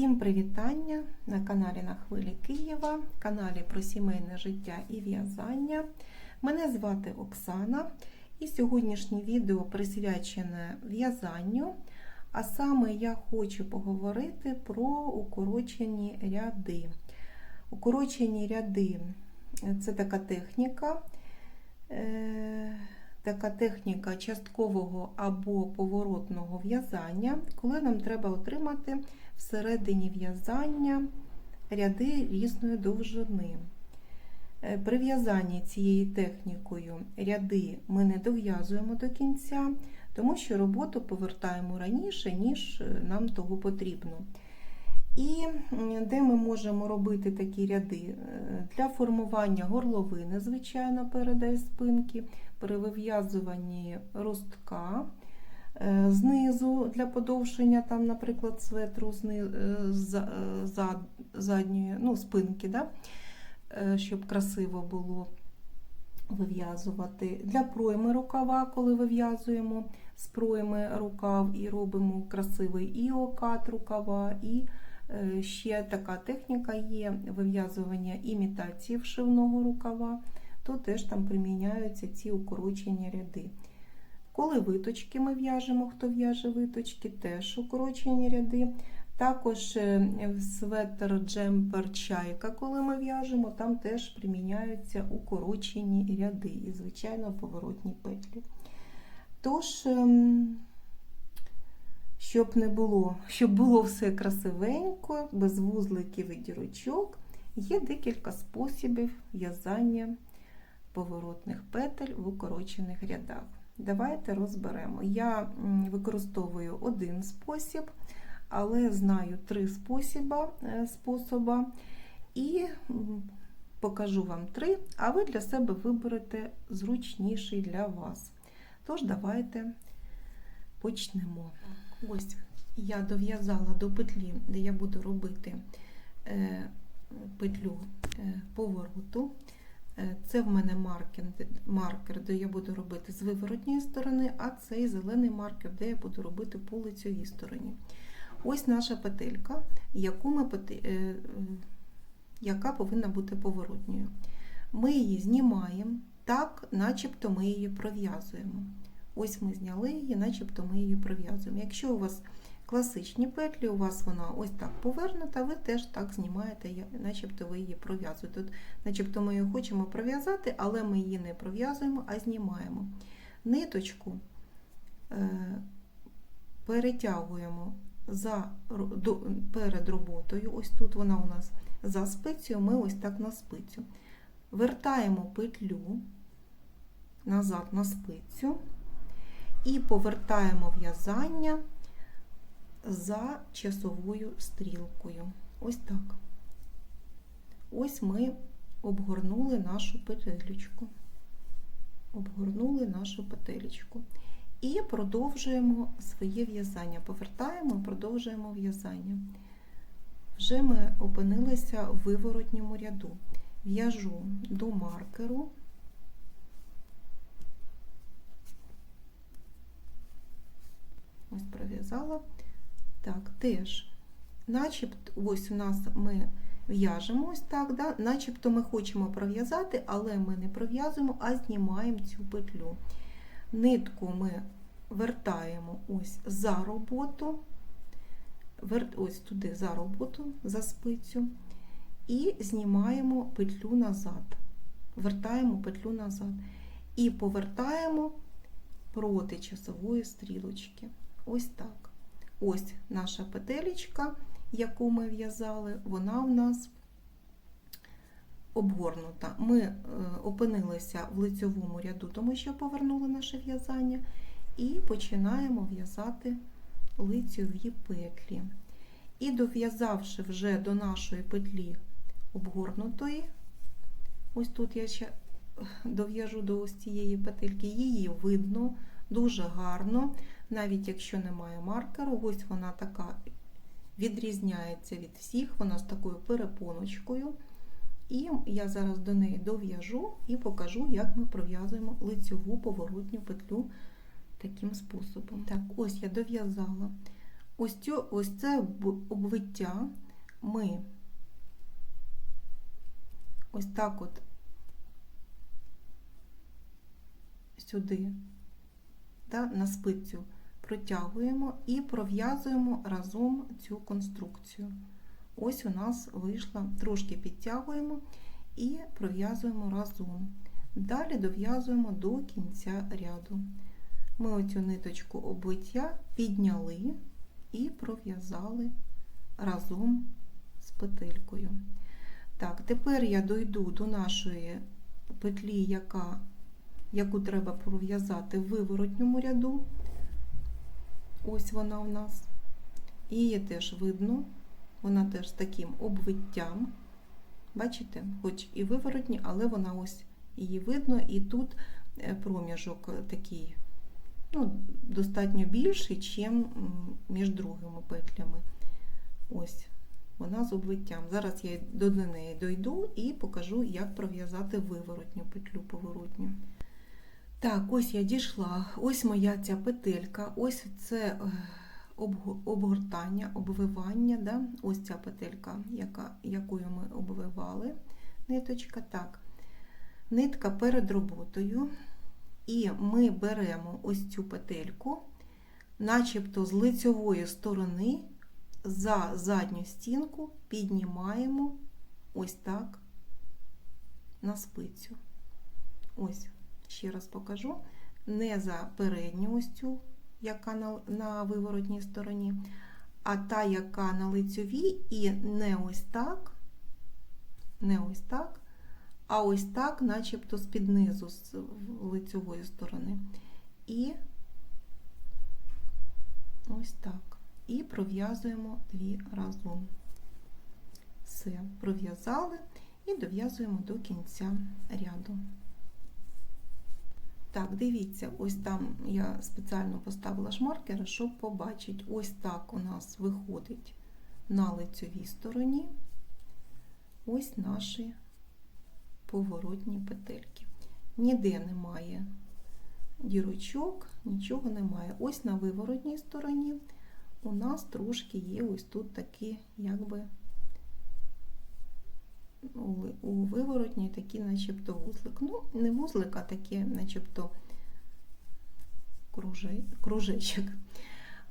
Всім привітання на каналі На Хвилі Києва, каналі про сімейне життя і в'язання. Мене звати Оксана, і сьогоднішнє відео присвячене в'язанню. А саме я хочу поговорити про укорочені ряди. Укорочені ряди це така техніка. е, Така техніка часткового або поворотного в'язання, коли нам треба отримати всередині в'язання ряди різної довжини. Е, При в'язанні цією технікою ряди ми не дов'язуємо до кінця, тому що роботу повертаємо раніше, ніж е, нам того потрібно. І де ми можемо робити такі ряди? Е, Для формування горловини, звичайно, передай спинки, при вив'язуванні ростка, знизу для подовження, там, наприклад, светру е, е, зад, задньої ну, спинки, да? е, щоб красиво було вив'язувати. Для пройми рукава, коли вив'язуємо з пройми рукав і робимо красивий і окат рукава, і е, ще така техніка є вив'язування імітації вшивного рукава, то теж там приміняються ці укорочені ряди. Коли виточки ми в'яжемо, хто в'яже виточки, теж укорочені ряди. Також е, светр, джемпер, чайка, коли ми в'яжемо, там теж приміняються укорочені ряди і, звичайно, поворотні петлі. Тож, ем, щоб не було, щоб було все красивенько, без вузликів і дірочок, є декілька способів в'язання поворотних петель в укорочених рядах. Давайте розберемо. Я використовую один спосіб, але знаю три способа, е, способа і покажу вам три, а ви для себе виберете зручніший для вас. Тож, давайте почнемо. Ось я дов'язала до петлі, де я буду робити е, петлю е, повороту. Е, Це в мене маркер, маркер, де я буду робити з виворотньої сторони, а цей зелений маркер, де я буду робити по лицьовій стороні. Ось наша петелька, яку ми, е, яка повинна бути поворотньою. Ми її знімаємо так, начебто ми її пров'язуємо. Ось ми зняли її, начебто ми її пров'язуємо. Якщо у вас класичні петлі, у вас вона ось так повернута, ви теж так знімаєте, начебто ви її пров'язуєте. Тут, начебто ми її хочемо пров'язати, але ми її не пров'язуємо, а знімаємо. Ниточку е, перетягуємо за, перед роботою. Ось тут вона у нас за спицею, ми ось так на спицю. Вертаємо петлю назад на спицю і повертаємо в'язання за часовою стрілкою. Ось так. Ось ми обгорнули нашу петелечку. Обгорнули нашу петелечку. І продовжуємо своє в'язання. Повертаємо продовжуємо в'язання. Вже ми опинилися в виворотньому ряду. В'яжу до маркеру. Ось пров'язала. Так, теж, начебто, ось у нас ми в'яжемо ось так, да? начебто ми хочемо пров'язати, але ми не пров'язуємо, а знімаємо цю петлю. Нитку ми вертаємо ось за роботу, ось туди за роботу, за спицю, і знімаємо петлю назад. Вертаємо петлю назад. І повертаємо проти часової стрілочки. Ось так. Ось наша петелечка, яку ми в'язали, вона в нас обгорнута. Ми е, опинилися в лицьовому ряду, тому що повернули наше в'язання, і починаємо в'язати лицьові петлі. І дов'язавши вже до нашої петлі обгорнутої, ось тут я ще дов'яжу до ось цієї петельки, її видно дуже гарно, навіть якщо немає маркеру, ось вона така відрізняється від всіх, вона з такою перепоночкою. І я зараз до неї дов'яжу і покажу, як ми пров'язуємо лицьову поворотню петлю таким способом. Так, ось я дов'язала ось, цю, ось це обвиття ми ось так от сюди, да, на спицю протягуємо і пров'язуємо разом цю конструкцію. Ось у нас вийшла, трошки підтягуємо і пров'язуємо разом. Далі дов'язуємо до кінця ряду. Ми оцю ниточку обвиття підняли і пров'язали разом з петелькою. Так, тепер я дойду до нашої петлі, яка, яку треба пров'язати в виворотньому ряду. Ось вона у нас. Її теж видно, вона теж з таким обвиттям. Бачите, хоч і виворотні, але вона ось її видно, і тут е, проміжок такий ну, достатньо більший, ніж між другими петлями. Ось вона з обвиттям. Зараз я до неї дойду і покажу, як пров'язати виворотню петлю поворотню. Так, ось я дійшла. Ось моя ця петелька, ось це е, обгортання, обвивання. Да? Ось ця петелька, яка, якою ми обвивали ниточка. Так. Нитка перед роботою. І ми беремо ось цю петельку, начебто з лицьової сторони за задню стінку піднімаємо ось так на спицю. Ось, ще раз покажу. Не за передню ось яка на, на виворотній стороні, а та, яка на лицьовій, і не ось так, не ось так, а ось так, начебто з-під низу, з лицьової сторони. І ось так. І пров'язуємо дві разом. Все, пров'язали і дов'язуємо до кінця ряду. Так, дивіться, ось там я спеціально поставила шмаркери, щоб побачити. Ось так у нас виходить на лицьовій стороні ось наші поворотні петельки. Ніде немає дірочок, нічого немає. Ось на виворотній стороні у нас трошки є ось тут такі, якби у- виворотній такий, начебто вузлик. Ну, не вузлик, а таке, начебто круже- кружечок.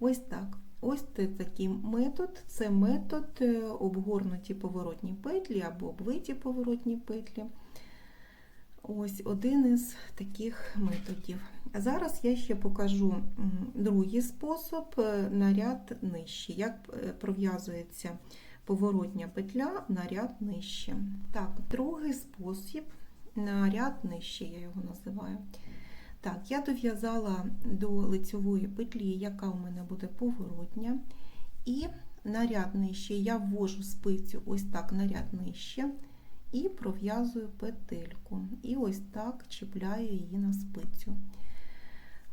Ось так. Ось це такий метод. Це метод е, обгорнуті поворотні петлі або обвиті поворотні петлі. Ось один із таких методів. А зараз я ще покажу другий спосіб е, на ряд нижче. Як е, пров'язується поворотня петля на ряд нижче. Так, другий спосіб на ряд нижче, я його називаю. Так, я дов'язала до лицьової петлі, яка у мене буде поворотня. І на ряд нижче я ввожу спицю ось так на ряд нижче і пров'язую петельку. І ось так чіпляю її на спицю.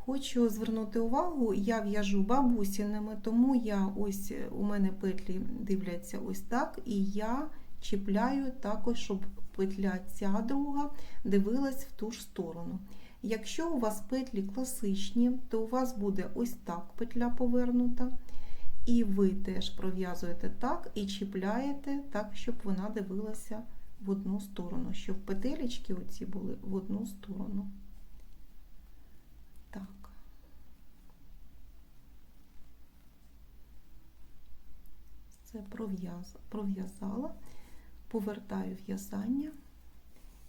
Хочу звернути увагу, я в'яжу бабусіними, тому я ось у мене петлі дивляться ось так, і я чіпляю також, щоб петля ця друга дивилась в ту ж сторону. Якщо у вас петлі класичні, то у вас буде ось так петля повернута. І ви теж пров'язуєте так і чіпляєте так, щоб вона дивилася в одну сторону, щоб петелечки оці були в одну сторону. Так. Це пров'яз- пров'язала, повертаю в'язання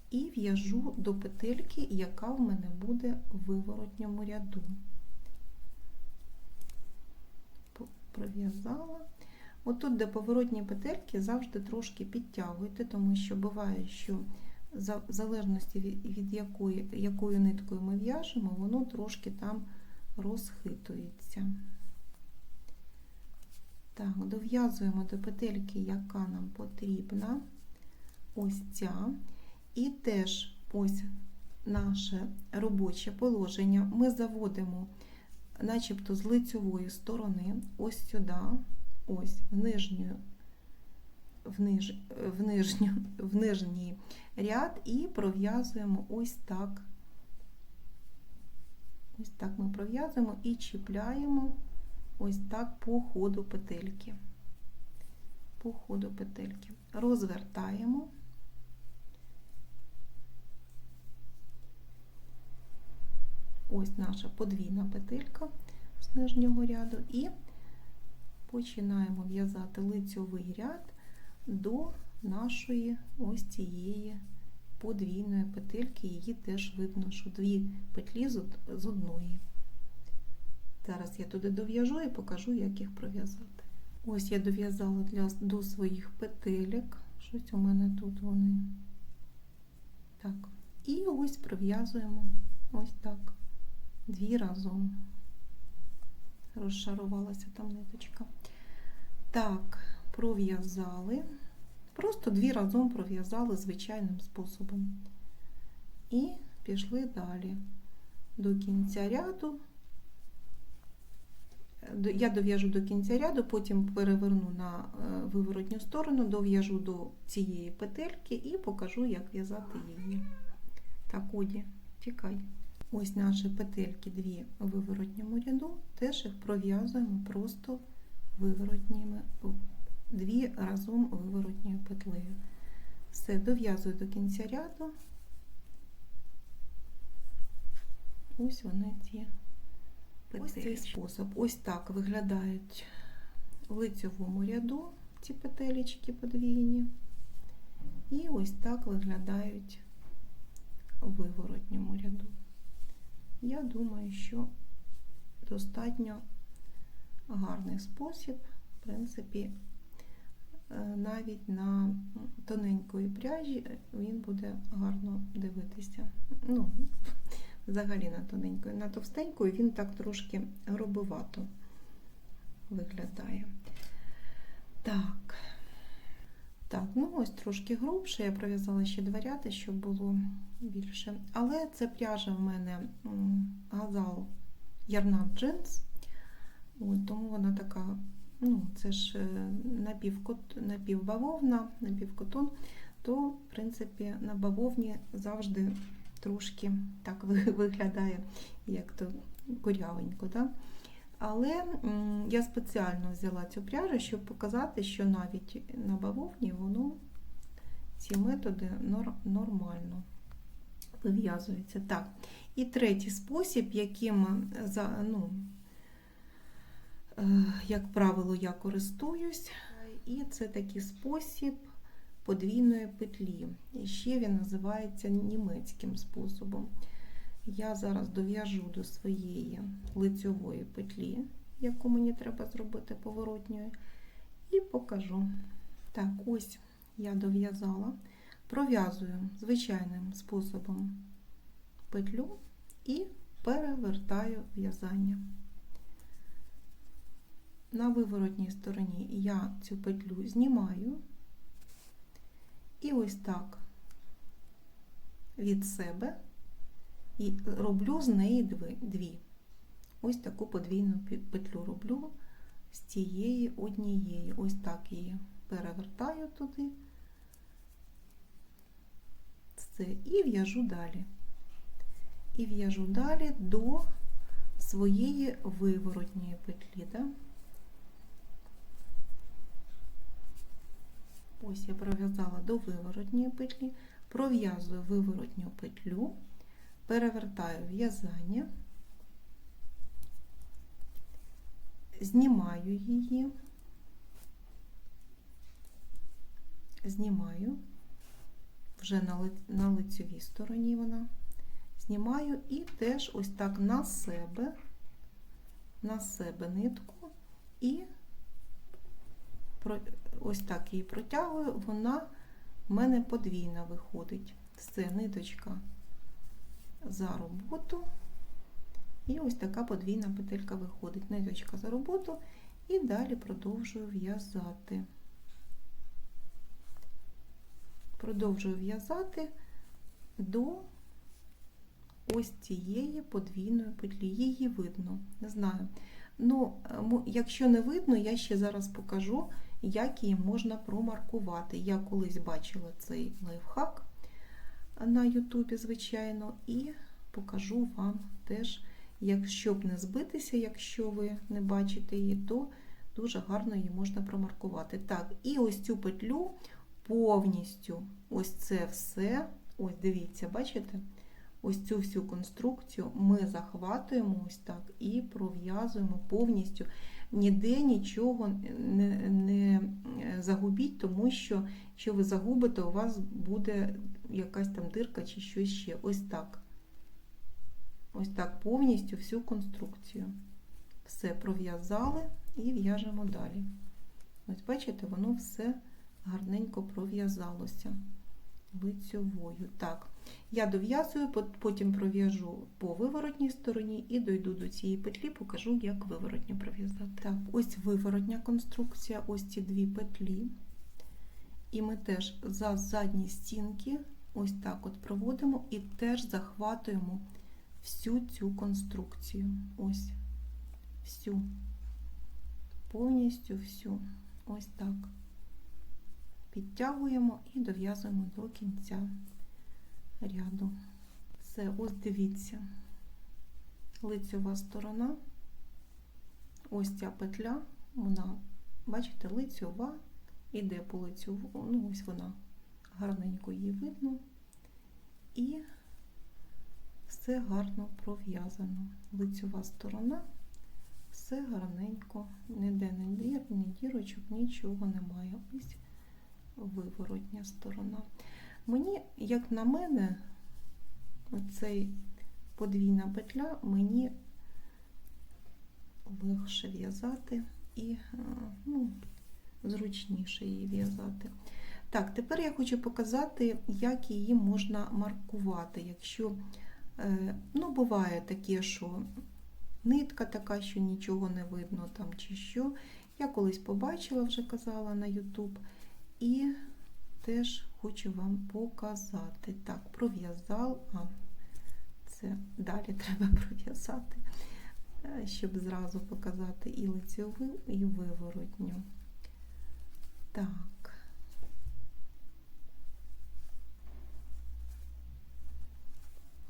і в'яжу до петельки, яка в мене буде в виворотньому ряду. Пров'язала. Отут, де поворотні петельки, завжди трошки підтягуйте, тому що буває, що в залежності від якої, якою ниткою ми в'яжемо, воно трошки там розхитується. Так, дов'язуємо до петельки, яка нам потрібна. Ось ця. І теж ось наше робоче положення ми заводимо, начебто з лицьової сторони, ось сюди, ось в нижню, в, ниж, в, нижню, в нижній ряд і пров'язуємо ось так. Ось так ми пров'язуємо і чіпляємо ось так по ходу петельки. По ходу петельки. Розвертаємо. Ось наша подвійна петелька з нижнього ряду і починаємо в'язати лицьовий ряд до нашої ось цієї подвійної петельки. Її теж видно, що дві петлі з одної. Зараз я туди дов'яжу і покажу, як їх пров'язати. Ось я дов'язала до своїх петелек. Щось у мене тут вони. Так. І ось пров'язуємо ось так. Дві разом. Розшарувалася там ниточка. Так, пров'язали. Просто дві разом пров'язали звичайним способом. І пішли далі. До кінця ряду. Я дов'яжу до кінця ряду, потім переверну на е, виворотню сторону, дов'яжу до цієї петельки і покажу, як в'язати її. Так, Оді, тікай. Ось наші петельки дві у виворотньому ряду, теж їх пров'язуємо просто виворотніми, дві разом виворотньою петлею. Все, дов'язую до кінця ряду. Ось вони ці Ось цей спосіб. Ось так виглядають в лицьовому ряду ці петелечки подвійні. І ось так виглядають у виворотньому ряду. Я думаю, що достатньо гарний спосіб, в принципі, е, навіть на тоненької пряжі він буде гарно дивитися. Ну, взагалі на тоненької, на товстенької він так трошки грубовато виглядає. Так. Так, ну ось трошки грубше. Я пров'язала ще два ряди, щоб було більше. Але це пряжа в мене газал Ярнат джинс. Тому вона така, ну, це ж е, напівбавовна, напівкотон, то, в принципі, на бавовні завжди трошки так виглядає, як то курявенько. Да? Але я спеціально взяла цю пряжу, щоб показати, що навіть на бавовні воно ці методи нор- нормально вив'язуються. Так. І третій спосіб, яким за, ну, е, як правило, я користуюсь, і це такий спосіб подвійної петлі. І ще він називається німецьким способом. Я зараз дов'яжу до своєї лицьової петлі, яку мені треба зробити поворотньою, і покажу. Так, ось я дов'язала, пров'язую звичайним способом петлю і перевертаю в'язання. На виворотній стороні я цю петлю знімаю і ось так від себе і роблю з неї дві. Ось таку подвійну петлю роблю з цієї однієї. Ось так її перевертаю туди. Це, і в'яжу далі. І в'яжу далі до своєї виворотньої петлі. Да? Ось я пров'язала до виворотньої петлі, пров'язую виворотню петлю, перевертаю в'язання, знімаю її, знімаю вже на, ли- на лицевій стороні вона, знімаю і теж ось так на себе, на себе нитку і ось так її протягую, вона в мене подвійна виходить. Все, ниточка за роботу. І ось така подвійна петелька виходить. Ниточка за роботу і далі продовжую в'язати. Продовжую в'язати до ось цієї подвійної петлі. Її видно, не знаю. Ну, якщо не видно, я ще зараз покажу, як її можна промаркувати. Я колись бачила цей лайфхак на Ютубі, звичайно, і покажу вам теж, Якщо б не збитися, якщо ви не бачите її, то дуже гарно її можна промаркувати. Так, і ось цю петлю повністю, ось це все, ось дивіться, бачите? Ось цю всю конструкцію ми захватуємо ось так і пров'язуємо повністю. Ніде нічого не, не загубіть, тому що якщо ви загубите, у вас буде якась там дирка чи щось ще. Ось так. Ось так повністю всю конструкцію. Все пров'язали і в'яжемо далі. Ось бачите, воно все гарненько пров'язалося лицьовою. Так, я дов'язую, потім пров'яжу по виворотній стороні і дойду до цієї петлі, покажу, як виворотню пров'язати. Так, ось виворотня конструкція, ось ці дві петлі. І ми теж за задні стінки ось так от проводимо і теж захватуємо всю цю конструкцію. Ось всю, повністю всю. Ось так. Підтягуємо і дов'язуємо до кінця ряду. Все, ось дивіться, лицьова сторона, ось ця петля, вона, бачите, лицьова, іде по лицьову, ну ось вона, гарненько її видно. І все гарно пров'язано. Лицьова сторона, все гарненько, ніде не ні дірочок, нічого немає. Ось виворотня сторона. Мені, як на мене, оцей подвійна петля мені легше в'язати і ну, зручніше її в'язати. Так, тепер я хочу показати, як її можна маркувати. Якщо, е, ну, буває таке, що нитка така, що нічого не видно там чи що. Я колись побачила, вже казала на YouTube. І теж хочу вам показати. Так, пров'язав, а це далі треба пров'язати, е, щоб зразу показати і лицьову, і виворотню. Так.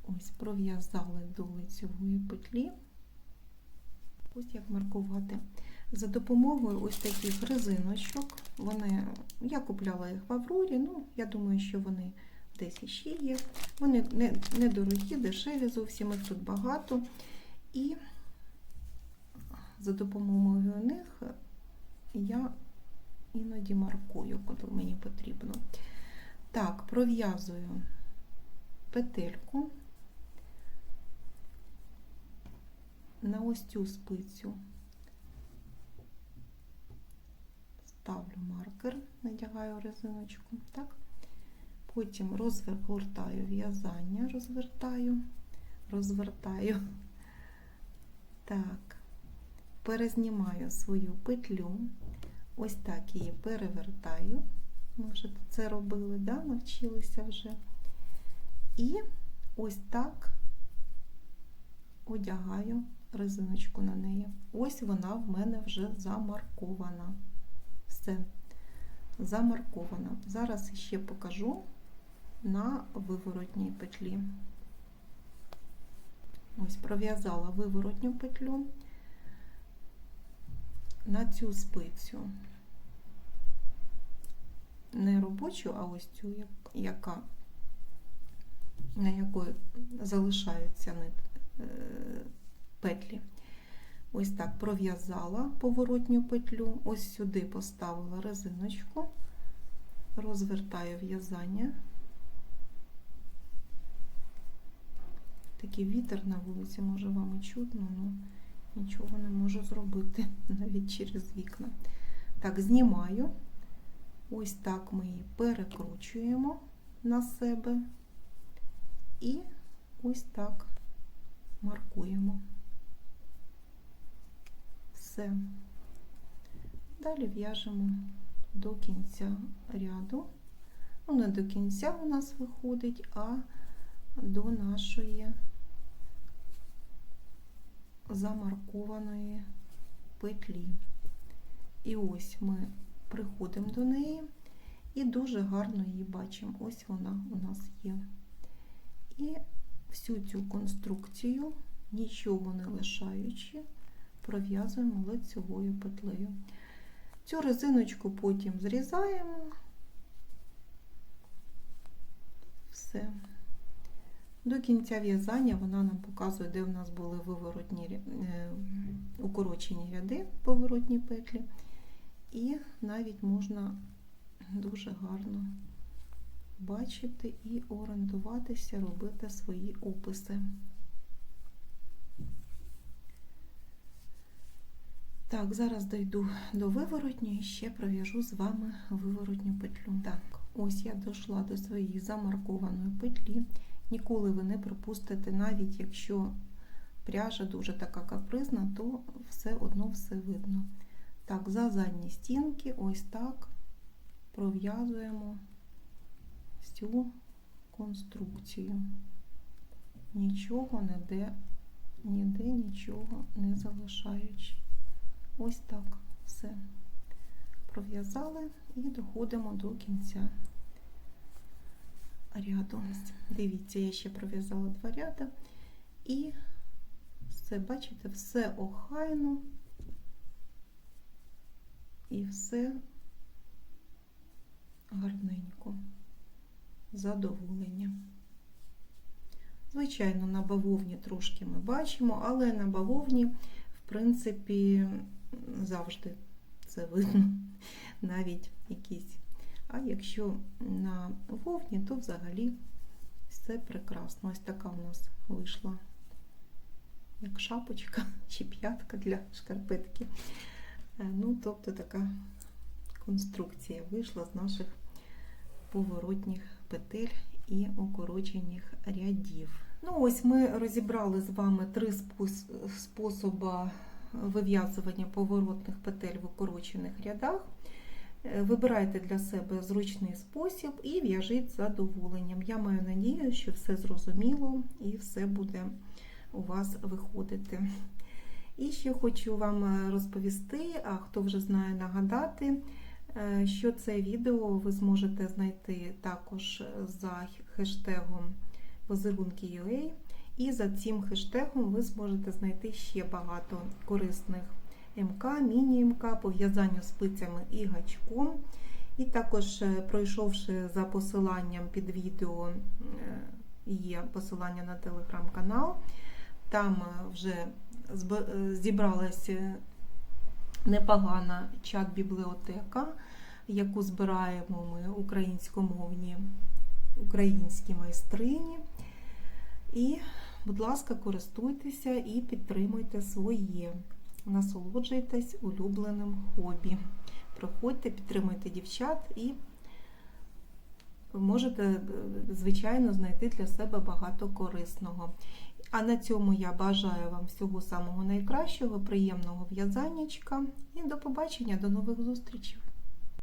Ось пров'язали до лицьової петлі. Ось як маркувати. За допомогою ось таких резиночок. Вони, Я купляла їх в Аврорі, ну, я думаю, що вони десь іще є. Вони недорогі, не дешеві, зовсім їх тут багато. І за допомогою них я іноді маркую, коли мені потрібно. Так, пров'язую петельку на ось цю спицю. ставлю маркер, надягаю резиночку, так? потім розгортаю в'язання, розвертаю, розвертаю, так, перезнімаю свою петлю, ось так її перевертаю. Ми вже це робили, да? навчилися вже. І ось так одягаю резиночку на неї. Ось вона в мене вже замаркована все замарковано. Зараз ще покажу на виворотній петлі. Ось пров'язала виворотню петлю на цю спицю. Не робочу, а ось цю, яка, на якої залишаються петлі. Ось так пров'язала поворотню петлю, ось сюди поставила резиночку, розвертаю в'язання. Такий вітер на вулиці, може вам і чутно, але нічого не можу зробити навіть через вікна. Так, знімаю. Ось так ми її перекручуємо на себе і ось так маркуємо все. Далі в'яжемо до кінця ряду. Ну, не до кінця у нас виходить, а до нашої замаркованої петлі. І ось ми приходимо до неї і дуже гарно її бачимо. Ось вона у нас є. І всю цю конструкцію нічого не лишаючи, пров'язуємо лицьовою петлею. Цю резиночку потім зрізаємо. Все. До кінця в'язання вона нам показує, де в нас були виворотні, е, укорочені ряди, поворотні петлі. І навіть можна дуже гарно бачити і орієнтуватися, робити свої описи. Так, зараз дойду до виворотні і ще пров'яжу з вами виворотню петлю. Так, ось я дійшла до своєї замаркованої петлі. Ніколи ви не пропустите, навіть якщо пряжа дуже така капризна, то все одно все видно. Так, за задні стінки, ось так пров'язуємо цю конструкцію. Нічого ніде, ніде нічого не залишаючи. Ось так все пров'язали і доходимо до кінця ряду. Дивіться, я ще пров'язала два ряди і все, бачите, все охайно і все гарненько, задоволення. Звичайно, на бавовні трошки ми бачимо, але на бавовні, в принципі, завжди це видно, навіть якісь. А якщо на вовні, то взагалі все прекрасно. Ось така у нас вийшла як шапочка чи п'ятка для шкарпетки. Е, Ну, тобто така конструкція вийшла з наших поворотних петель і укорочених рядів. Ну, ось ми розібрали з вами три спос- способи вив'язування поворотних петель в укорочених рядах. Е, Вибирайте для себе зручний спосіб і в'яжіть з задоволенням. Я маю надію, що все зрозуміло і все буде у вас виходити. І ще хочу вам е, розповісти, а хто вже знає, нагадати, е, що це відео ви зможете знайти також за хештегом візерунки.ua. І за цим хештегом ви зможете знайти ще багато корисних МК, міні-МК по в'язанню спицями і гачком. І також, е, пройшовши за посиланням під відео, е, є посилання на телеграм-канал. Там е, вже зібралася непогана чат-бібліотека, яку збираємо ми українськомовні українські майстрині. І, будь ласка, користуйтеся і підтримуйте своє. Насолоджуйтесь улюбленим хобі. Приходьте, підтримуйте дівчат і можете, е, звичайно, знайти для себе багато корисного. А на цьому я бажаю вам всього самого найкращого, приємного в'язаннячка і до побачення, до нових зустрічей!